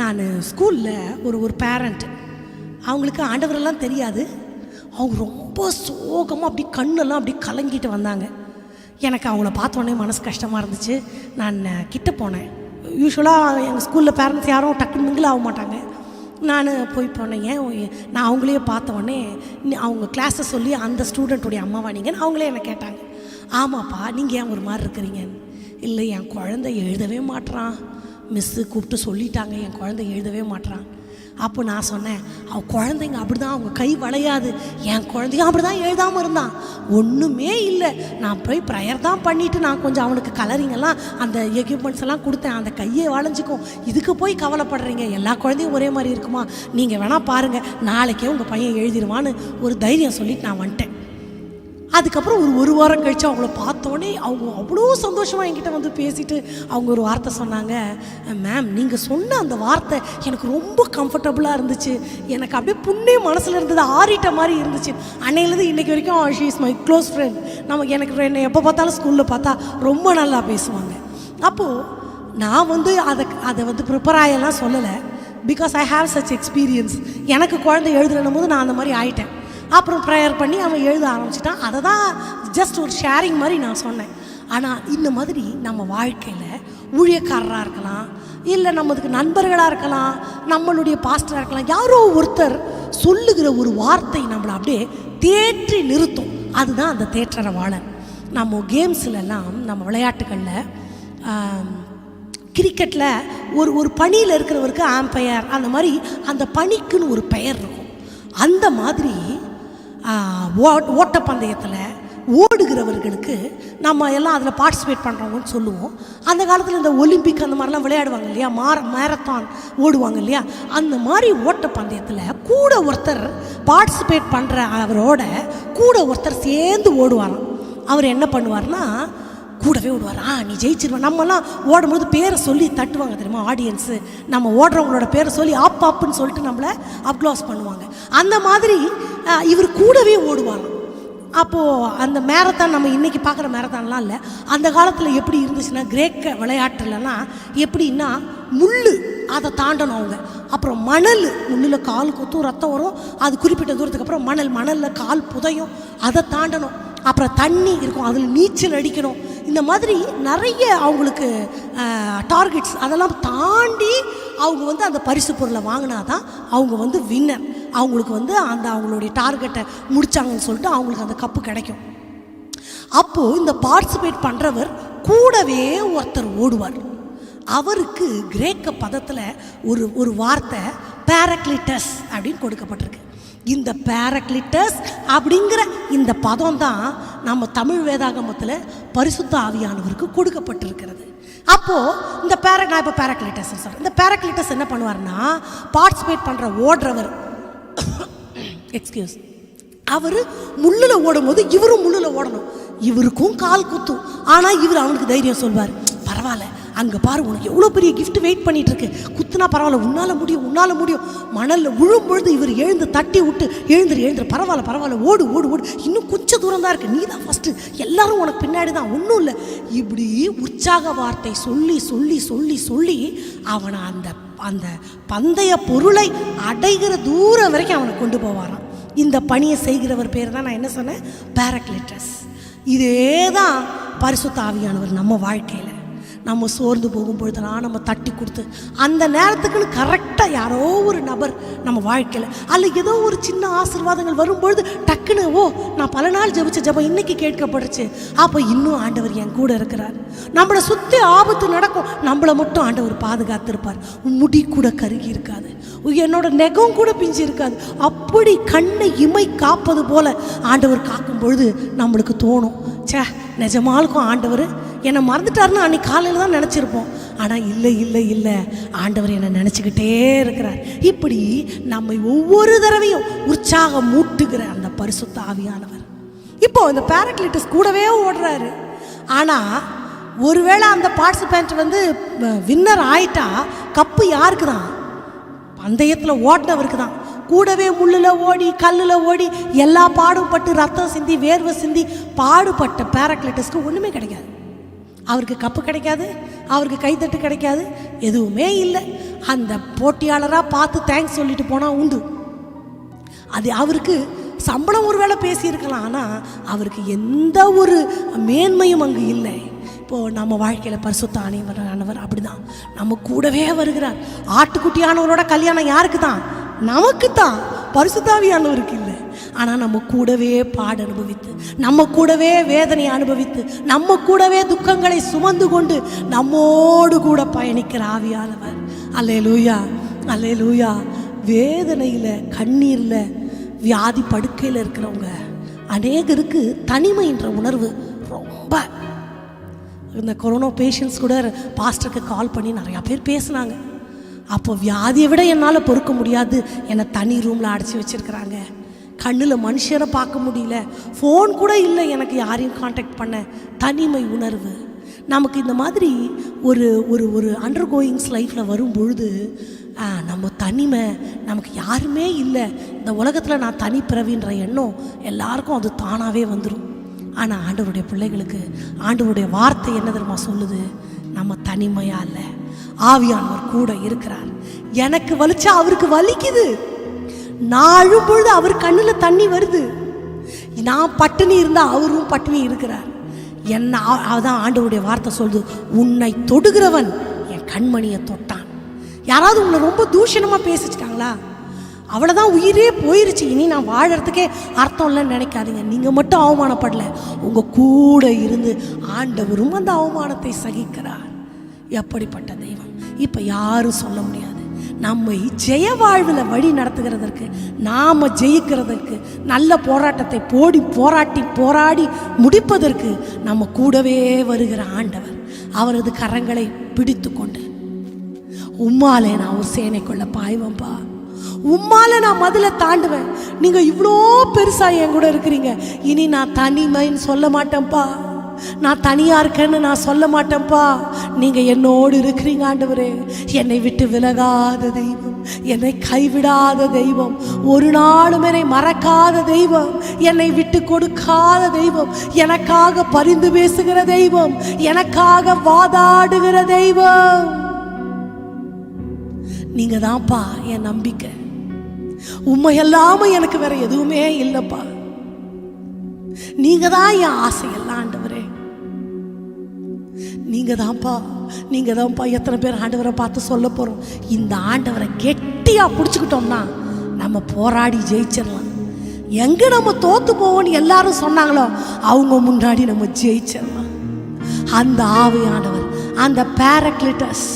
நான் ஸ்கூலில் ஒரு ஒரு பேரண்ட் அவங்களுக்கு ஆண்டவரெல்லாம் தெரியாது. அவங்க ரொம்ப சோகமாக அப்படி கண்ணெல்லாம் அப்படி கலங்கிட்டு வந்தாங்க. எனக்கு அவங்கள பார்த்த உடனே மனசு கஷ்டமாக இருந்துச்சு. நான் கிட்ட போனேன். யூஸ்வலாக எங்கள் ஸ்கூலில் பேரண்ட்ஸ் யாரும் டக்குன்னு மிங்கில் ஆக மாட்டாங்க. நான் போய் போனேன். ஏன் நான் அவங்களையே பார்த்த உடனே அவங்க கிளாஸை சொல்லி அந்த ஸ்டூடெண்ட்டுடைய அம்மாவா நீங்கன்னு அவங்களே என்னை கேட்டாங்க. ஆமாப்பா நீங்கள் ஏன் ஒரு மாதிரி இருக்கிறீங்கன்னு? இல்லை என் குழந்தை எழுதவே மாட்றான். மிஸ்ஸு கூப்பிட்டு சொல்லிட்டாங்க. என் குழந்தை எழுதவே மாட்றான். அப்போ நான் சொன்னேன் அவ குழந்தைங்க அப்படி தான் அவங்க கை வளையாது. என் குழந்தையும் அப்படி தான் எழுதாமல் இருந்தான். ஒன்றுமே இல்லை. நான் போய் ப்ரேயர் தான் பண்ணிவிட்டு நான் கொஞ்சம் அவனுக்கு கலரிங்கெல்லாம் அந்த எக்யூப்மெண்ட்ஸ் எல்லாம் கொடுத்தேன். அந்த கையை வளைஞ்சிக்கும். இதுக்கு போய் கவலைப்படுறீங்க. எல்லா குழந்தையும் ஒரே மாதிரி இருக்குமா? நீங்கள் வேணால் பாருங்கள் நாளைக்கே உங்கள் பையன் எழுதிடுவான்னு ஒரு தைரியம் சொல்லிட்டு நான் வந்துட்டேன். அதுக்கப்புறம் ஒரு ஒரு வாரம் கழித்து அவங்கள பார்த்தோன்னே அவங்க அவ்வளோ சந்தோஷமாக என்கிட்ட வந்து பேசிட்டு அவங்க ஒரு வார்த்தை சொன்னாங்க மேம் நீங்கள் சொன்ன அந்த வார்த்தை எனக்கு ரொம்ப கம்ஃபர்டபுளாக இருந்துச்சு. எனக்கு அப்படியே புண்ணே மனசில் இருந்தது ஆறிட்ட மாதிரி இருந்துச்சு. அன்னையிலேருந்து இன்றைக்கி வரைக்கும் she is my close friend நமக்கு எனக்கு என்னை எப்போ பார்த்தாலும் ஸ்கூலில் பார்த்தா ரொம்ப நல்லா பேசுவாங்க. அப்போது நான் வந்து அதை அதை வந்து ப்ரிப்பேர் ஆகலாம் சொல்லலை. Because I have such experience எனக்கு குழந்தை எழுதுனும் போது நான் அந்த மாதிரி ஆயிட்டேன். அப்புறம் ப்ரேயர் பண்ணி அவன் எழுத ஆரம்பிச்சிட்டான். அதை தான் ஜஸ்ட் ஒரு ஷேரிங் மாதிரி நான் சொன்னேன். ஆனால் இந்த மாதிரி நம்ம வாழ்க்கையில் ஊழியக்காரராக இருக்கலாம் இல்லை நம்மளுக்கு நண்பர்களாக இருக்கலாம் நம்மளுடைய பாஸ்டராக இருக்கலாம் யாரோ ஒருத்தர் சொல்லுகிற ஒரு வார்த்தை நம்மளை அப்படியே தேற்றி நிறுத்தும். அதுதான் அந்த தேற்றரவாளன் நம்ம கேம்ஸ்லலாம் நம்ம விளையாட்டுகளில் கிரிக்கெட்டில் ஒரு ஒரு பணியில் இருக்கிறவருக்கு ஆம்பையர் அந்த மாதிரி அந்த பணிக்குன்னு ஒரு பெயர் இருக்கும். அந்த மாதிரி ஓ- ஓட்டப்பந்தயத்தில் ஓடுகிறவர்களுக்கு நம்ம எல்லாம் அதில் பார்ட்டிசிபேட் பண்ணுறவங்கன்னு சொல்லுவோம். அந்த காலத்தில் இந்த ஒலிம்பிக் அந்த மாதிரிலாம் விளையாடுவாங்க இல்லையா? மார மேரத்தான் ஓடுவாங்க இல்லையா? அந்த மாதிரி ஓட்டப்பந்தயத்தில் கூட ஒருத்தர் பார்ட்டிசிபேட் பண்ணுற அவரோட கூட ஒருத்தர் சேர்ந்து ஓடுவாராம். அவர் என்ன பண்ணுவார்னா கூடவே விடுவார். ஆ நீ ஜெயிச்சிருவேன் நம்மலாம் ஓடும்போது பேரை சொல்லி தட்டுவாங்க தெரியுமா ஆடியன்ஸு நம்ம ஓடுறவங்களோட பேரை சொல்லி அப் அப்புன்னு சொல்லிட்டு நம்மளை அப்ளாஸ் பண்ணுவாங்க. அந்த மாதிரி இவர் கூடவே ஓடுவாராம். அப்போது அந்த மேரத்தான் நம்ம இன்றைக்கி பார்க்குற மேரத்தான்லாம் இல்லை. அந்த காலத்தில் எப்படி இருந்துச்சுன்னா கிரேக்க விளையாட்டுலலாம் எப்படின்னா முள் அதை தாண்டணும் அவங்க. அப்புறம் மணல் முள்ளில் கால் குத்தும் ரத்தம் வரும். அது குறிப்பிட்ட தூரத்துக்கு அப்புறம் மணல் மணலில் கால் புதையும் அதை தாண்டணும். அப்புறம் தண்ணி இருக்கும் அதில் நீச்சல் அடிக்கணும். இந்த மாதிரி நிறைய அவங்களுக்கு டார்கெட்ஸ் அதெல்லாம் தாண்டி அவங்க வந்து அந்த பரிசு பொருளை வாங்கினா தான் அவங்க வந்து வின்னர் அவங்களுக்கு வந்து அந்த அவங்களுடைய டார்கெட்டை முடித்தாங்கன்னு சொல்லிட்டு அவங்களுக்கு அந்த கப்பு கிடைக்கும். அப்போது இந்த பார்ட்டிசிபேட் பண்ணுறவர் கூடவே ஒருத்தர் ஓடுவார். அவருக்கு கிரேக்க பதத்தில் ஒரு ஒரு வார்த்தை பேரக்லிட்டஸ் அப்படின்னு கொடுக்கப்பட்டிருக்கு. இந்த பேரக்லிட்டஸ் அப்படிங்கிற இந்த பதம் தான் நம்ம தமிழ் வேதாகமத்தில் பரிசுத்த ஆவியானவருக்கு கொடுக்கப்பட்டிருக்கிறது. அப்போது இந்த பேர நான் இப்போ பேரக்லிட்டஸ் சொல்கிறேன் இந்த பேரக்லிட்டஸ் என்ன பண்ணுவார்னா பார்ட்டிசிபேட் பண்ணுற ஓடுறவர். எக்ஸ்கியூஸ் அவர் முள்ளில் ஓடும்போது இவரும் முள்ளில் ஓடணும். இவருக்கும் கால் குத்தும். ஆனால் இவர் அவனுக்கு தைரியம் சொல்வார் பரவாயில்ல அங்கே பாரு உனக்கு எவ்வளோ பெரிய கிஃப்ட் வெயிட் பண்ணிட்டு இருக்கு குத்துனா பரவாயில்ல உன்னால் முடியும் உன்னால் முடியும். மணலில் விழும் பொழுது இவர் எழுந்து தட்டி விட்டு எழுந்துரு எழுந்துரு பரவாயில்ல பரவாயில்ல ஓடு ஓடு ஓடு. இன்னும் கொஞ்சம் தூரம் தான் இருக்கு. நீ தான் ஃபஸ்ட்டு எல்லாரும் உனக்கு பின்னாடி தான் ஒன்றும் இல்லை. இப்படி உற்சாக வார்த்தை சொல்லி சொல்லி சொல்லி சொல்லி அவனை அந்த அந்த பந்தய பொருளை அடைகிற தூரம் வரைக்கும் அவனை கொண்டு போவாரான் இந்த பணியை செய்கிறவர் பேர் தான் நான் என்ன சொன்னேன்? பேரக்லிட்டஸ் இதே தான் பரிசுத்த ஆவியானவர் நம்ம வாழ்க்கையில். நம்ம சோர்ந்து போகும்பொழுது நான் நம்ம தட்டி கொடுத்து அந்த நேரத்துக்குன்னு கரெக்டாக யாரோ ஒரு நபர் நம்ம வாழ்க்கையில் அல்ல ஏதோ ஒரு சின்ன ஆசீர்வாதங்கள் வரும்பொழுது டக்குன்னு ஓ நான் பல நாள் ஜெபிச்ச ஜெபம் இன்னைக்கு கேட்கப்படுச்சு. அப்போ இன்னும் ஆண்டவர் என் கூட இருக்கிறார். நம்மளை சுற்றி ஆபத்து நடக்கும் நம்மளை மட்டும் ஆண்டவர் பாதுகாத்திருப்பார். முடி கூட கருகி இருக்காது. என்னோட நெகம் கூட பிஞ்சு இருக்காது. அப்படி கண்ணை இமை காப்பது போல ஆண்டவர் காக்கும் பொழுது நம்மளுக்கு தோணும். ச்சே நிஜமாலுக்கும் ஆண்டவர் என்னை மறந்துட்டாருன்னு அன்றைக்கி காலையில் தான் நினச்சிருப்போம். ஆனால் இல்லை இல்லை இல்லை. ஆண்டவர் என்னை நினச்சிக்கிட்டே இருக்கிறார். இப்படி நம்மை ஒவ்வொரு தடவையும் உற்சாகம் மூட்டுகிற அந்த பரிசுத்த ஆவியானவர். இப்போ இந்த பேரக்லிட்டஸ் கூடவே ஓடுறாரு. ஆனால் ஒருவேளை அந்த பார்ட்டிசிபெண்ட் வந்து வின்னர் ஆயிட்டா கப்பு யாருக்கு தான் பந்தயத்தில் ஓடினவருக்கு தான். கூடவே முள்ளில் ஓடி கல்லில் ஓடி எல்லா பாடுபட்டு ரத்தம் சிந்தி வேர்வை சிந்தி பாடுபட்ட பேரக்லிட்டஸ்க்கு ஒன்றுமே கிடைக்காது. அவருக்கு கப்பு கிடைக்காது அவருக்கு கைத்தட்டு கிடைக்காது எதுவுமே இல்லை. அந்த போட்டியாளராக பார்த்து தேங்க்ஸ் சொல்லிட்டு போனால் உண்டு. அது அவருக்கு சம்பளம் ஒருவேளை பேசியிருக்கலாம் ஆனால் அவருக்கு எந்த ஒரு மேன்மையும் அங்கு இல்லை. இப்போது நம்ம வாழ்க்கையில் பரிசுத்த ஆணையவரானவர் அப்படி அப்படிதான். நம்ம கூடவே வருகிறார். ஆட்டுக்குட்டியானவரோட கல்யாணம் யாருக்கு தான் நமக்கு தான் பரிசுத்தாவியானவருக்கு இல்லை. ஆனால் நம்ம கூடவே பாட அனுபவித்து நம்ம கூடவே வேதனை அனுபவித்து நம்ம கூடவே துக்கங்களை சுமந்து கொண்டு நம்மோடு கூட பயணிக்கிற ஆவியானவர். அல்லே லூயா அல்லே லூயா வேதனையில் கண்ணீரில் வியாதி படுக்கையில் இருக்கிறவங்க அநேகருக்கு தனிமைன்ற உணர்வு ரொம்ப. இந்த கொரோனா பேஷண்ட்ஸ் கூட பாஸ்டருக்கு கால் பண்ணி நிறையா பேர் பேசுனாங்க. அப்போ வியாதியை விட என்னால் பொறுக்க முடியாது. என்னை தனி ரூமில் அடைச்சி வச்சுருக்கிறாங்க. கண்ணில் மனுஷரை பார்க்க முடியல. ஃபோன் கூட இல்லை எனக்கு யாரையும் காண்டாக்ட் பண்ண. தனிமை உணர்வு. நமக்கு இந்த மாதிரி ஒரு ஒரு ஒரு அண்டர் கோயிங்ஸ் லைஃப்பில் வரும் பொழுது ஆ, நம்ம தனிமை நமக்கு யாருமே இல்லை. இந்த உலகத்தில் நான் தனிப்பிறவின்ற எண்ணம் எல்லாருக்கும் அது தானாகவே வந்துடும் ஆனால் ஆண்டவருடைய பிள்ளைகளுக்கு ஆண்டவருடைய வார்த்தை என்ன தெரியுமா சொல்லுது? நம்ம தனிமையாக இல்லை. ஆவியானவர் கூட இருக்கிறார். எனக்கு வலிச்சா அவருக்கு வலிக்குது. நான் அழும் பொழுது அவர் கண்ணில் தண்ணி வருது. நான் பட்டினி இருந்தால் அவரும் பட்டினி இருக்கிறார். என்ன அதான் ஆண்டவருடைய வார்த்தை சொல்லுது. உன்னை தொடுகிறவன் என் கண்மணியை தொட்டான். யாராவது உன்னை ரொம்ப தூஷணமாக பேசிச்சிட்டாங்களா? அவ்வளோதான் உயிரே போயிருச்சு. இனி நான் வாழறதுக்கே அர்த்தம் இல்லைன்னு நினைக்காதீங்க. நீங்கள் மட்டும் அவமானப்படல. உங்கள் கூட இருந்து ஆண்டவரும் அந்த அவமானத்தை சகிக்கிறார். எப்படிப்பட்ட தெய்வம்? இப்போ யாரும் சொல்ல முடியாது. நம்மை ஜெய வாழ்வில் வழி நடத்துகிறதற்கு நாம் ஜெயிக்கிறதற்கு நல்ல போராட்டத்தை போடி போராட்டி போராடி முடிப்பதற்கு நம்ம கூடவே வருகிற ஆண்டவர். அவரது கரங்களை பிடித்து கொண்டு உம்மாலே நான் ஒரு சேனைக்குள்ள பாய்வேன்ப்பா உம்மால நான் மதுல தாண்டுவேன். நீங்க இவ்வளோ பெருசா என் கூட இருக்கிறீங்க. இனி நான் தனிமைன்னு சொல்ல மாட்டேன்ப்பா நான் தனியா இருக்கேன்னு நான் சொல்ல மாட்டேன்ப்பா. நீங்க என்னோடு இருக்கிறீங்க ஆண்டவரே. என்னை விட்டு விலகாத தெய்வம். என்னை கைவிடாத தெய்வம். ஒரு நாளும் என்னை மறக்காத தெய்வம். என்னை விட்டு கொடுக்காத தெய்வம். எனக்காக பரிந்து பேசுகிற தெய்வம். எனக்காக வாதாடுகிற தெய்வம். நீங்க தான்ப்பா என் நம்பிக்கை. உண்மை இல்லாம எனக்கு வேற எதுவுமே இல்லைப்பா. நீங்க தான் என் ஆசை எல்லாம் நீங்கள் தான்ப்பா நீங்கள் தான்ப்பா எத்தனை பேர் ஆண்டவரை பார்த்து சொல்ல போகிறோம் இந்த ஆண்டவரை கெட்டியாக பிடிச்சிக்கிட்டோம்னா நம்ம போராடி ஜெயிச்சிடலாம். எங்கே நம்ம தோற்று போவோம்னு எல்லாரும் சொன்னாங்களோ அவங்க முன்னாடி நம்ம ஜெயிச்சிடலாம். அந்த ஆவியானவர் அந்த பேரக்லிட்டஸ்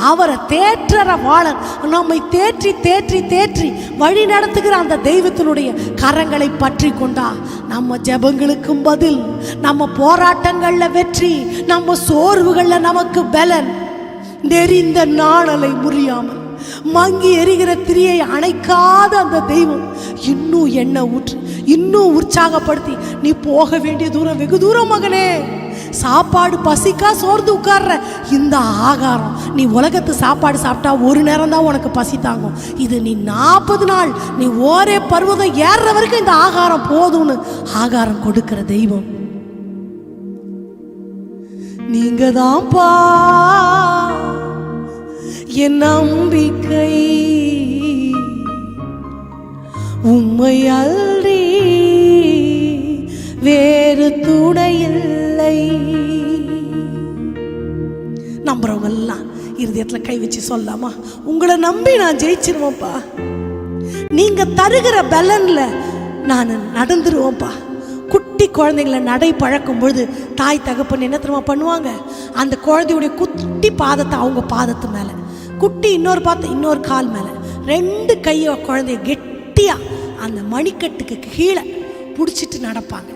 அவரை தேற்றற வாழன் நம்மை தேற்றி தேற்றி தேற்றி வழி நடத்துகிற அந்த தெய்வத்தினுடைய கரங்களை பற்றி கொண்டா நம்ம ஜெபங்களுக்கும் பதில் நம்ம போராட்டங்கள்ல வெற்றி நம்ம சோர்வுகள்ல நமக்கு பலன். நெறிந்த நாணலை முறியாமல் மங்கி எரிகிற திரியை அணைக்காத அந்த தெய்வம் இன்னும் என்ன ஊற்று இன்னும் உற்சாகப்படுத்தி நீ போக வேண்டிய தூரம் வெகு தூரம் மகனே! சாப்பாடு பசிக்கா சோர்ந்து உட்கார்ற. இந்த ஆகாரம் நீ உலகத்து சாப்பாடு சாப்பிட்டா ஒரு நேரம் தான் உனக்கு பசி தாங்கும். இது நீ நாற்பது நாள் நீ ஓரே பருவதம் ஏறுற வரைக்கும் இந்த ஆகாரம் போதும்னு ஆகாரம் கொடுக்கிற தெய்வம். நீங்க தான்ப்பா என் நம்பிக்கை. உம்மை அல்றி வே நம்புறவங்க எல்லாம் இருதயத்தில் கை வச்சு சொல்லாமா? உங்களை நம்பி நான் ஜெயிச்சிருவேன்ப்பா நீங்க தருகிற பலன்ல நான் நடந்துருவேன்ப்பா குட்டி குழந்தைங்களை நடை பழக்கும் பொழுது தாய் தகப்பன் என்ன தெரியுமா பண்ணுவாங்க? அந்த குழந்தையுடைய குட்டி பாதத்தை அவங்க பாதத்து மேலே குட்டி இன்னொரு பாதத்தை இன்னொரு கால் மேலே ரெண்டு கையை குழந்தைய கெட்டியாக அந்த மணிக்கட்டுக்கு கீழே பிடிச்சிட்டு நடப்பாங்க.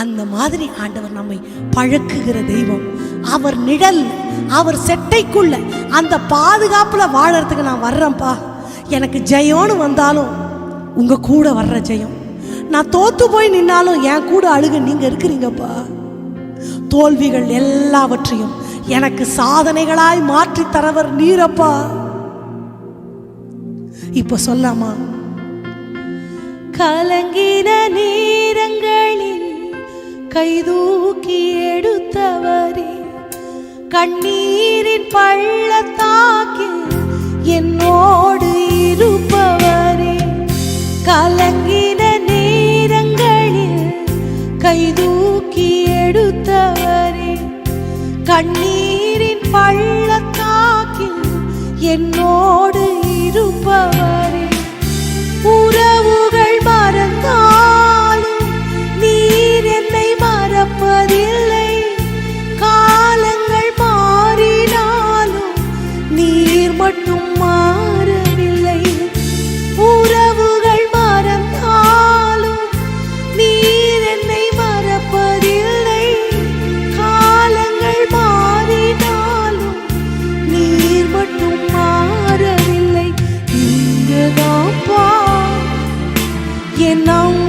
அந்த மாதிரி ஆண்டவர் நம்மை பழக்குகிற தெய்வம். அவர் நிழல் அவர் செட்டைக்குள்ள அந்த பாதுகாப்புல வாழறதுக்கு நான் வர்றேன்ப்பா. எனக்கு ஜெயம்னு வந்தாலும் உங்க கூட வர்ற ஜெயம். நான் தோத்து போய் நின்னாலும் என் கூட அழுக நீங்க இருக்கிறீங்கப்பா. தோல்விகள் எல்லாவற்றையும் எனக்கு சாதனைகளாய் மாற்றி தரவர் நீரப்பா. இப்ப சொல்லாமா? கலங்கின நேரங்களில் கைதூக்கி எடுத்தவரே. கண்ணீரின் பள்ளத்தாக்கில் என்னோடு இருப்பவரே கலங்கின நேரங்களில் கைதூக்கி எடுத்தவரே கண்ணீரின் பள்ளத்தாக்கில் என்னோடு இருப்பவர் என் நம்பிக்கை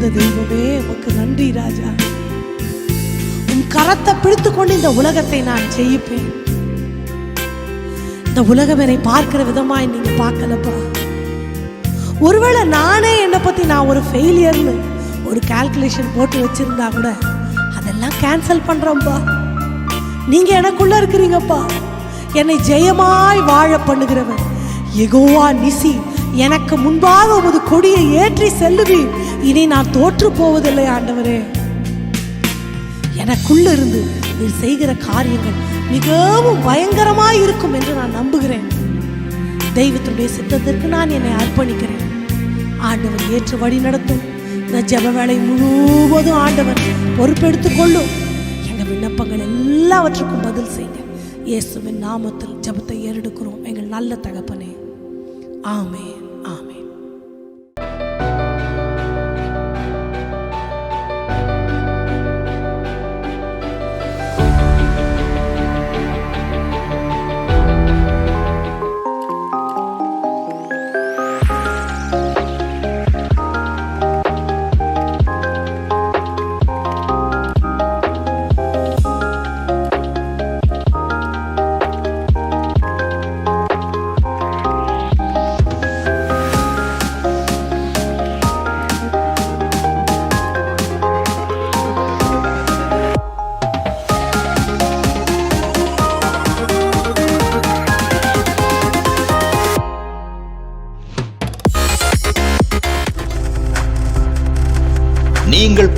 கிருபை தெய்வமே உமக்கு நன்றி ராஜா. உன் கரத்தை பிடித்து கொண்டு இந்த உலகத்தை நான் ஜெயிப்பேன். இந்த உலகம் என்னை பார்க்கிற விதமாய் நீங்க பார்க்கலப்பா. ஒருவேளை நானே என்னை பத்தி நான் ஒரு ஃபெயிலியர்னு ஒரு கால்குலேஷன் போட்டு வச்சிருந்தா கூட அதெல்லாம் கேன்சல் பண்றோம்ப்பா நீங்க எனக்குள்ள இருக்கிறீங்கப்பா. என்னை ஜெயமாய் வாழ பண்ணுகிறவன் எகோவா நிசி எனக்கு முன்பாக உமது கொடியை ஏற்றி செல்லுவி இனி நான் தோற்று போவதில்லை ஆண்டவரே. எனக்குள்ள இருந்து நீ செய்கிற காரியங்கள் மிகவும் பயங்கரமாய் இருக்கும் என்று நான் நம்புகிறேன். தெய்வத்தினுடைய சித்தத்திற்கு நான் என்னை அர்ப்பணிக்கிறேன். ஆண்டவர் ஏற்று வழி நடத்தும். இந்த ஜெப வேலை முழுவதும் ஆண்டவர் பொறுப்பெடுத்துக் கொள்ளும். எங்கள் விண்ணப்பங்கள் எல்லாவற்றுக்கும் பதில் செய்யுங்க. இயேசுவின் நாமத்தில் ஜெபத்தை ஏறெடுக்கிறோம். எங்கள் நல்ல தகப்பனே. ஆமே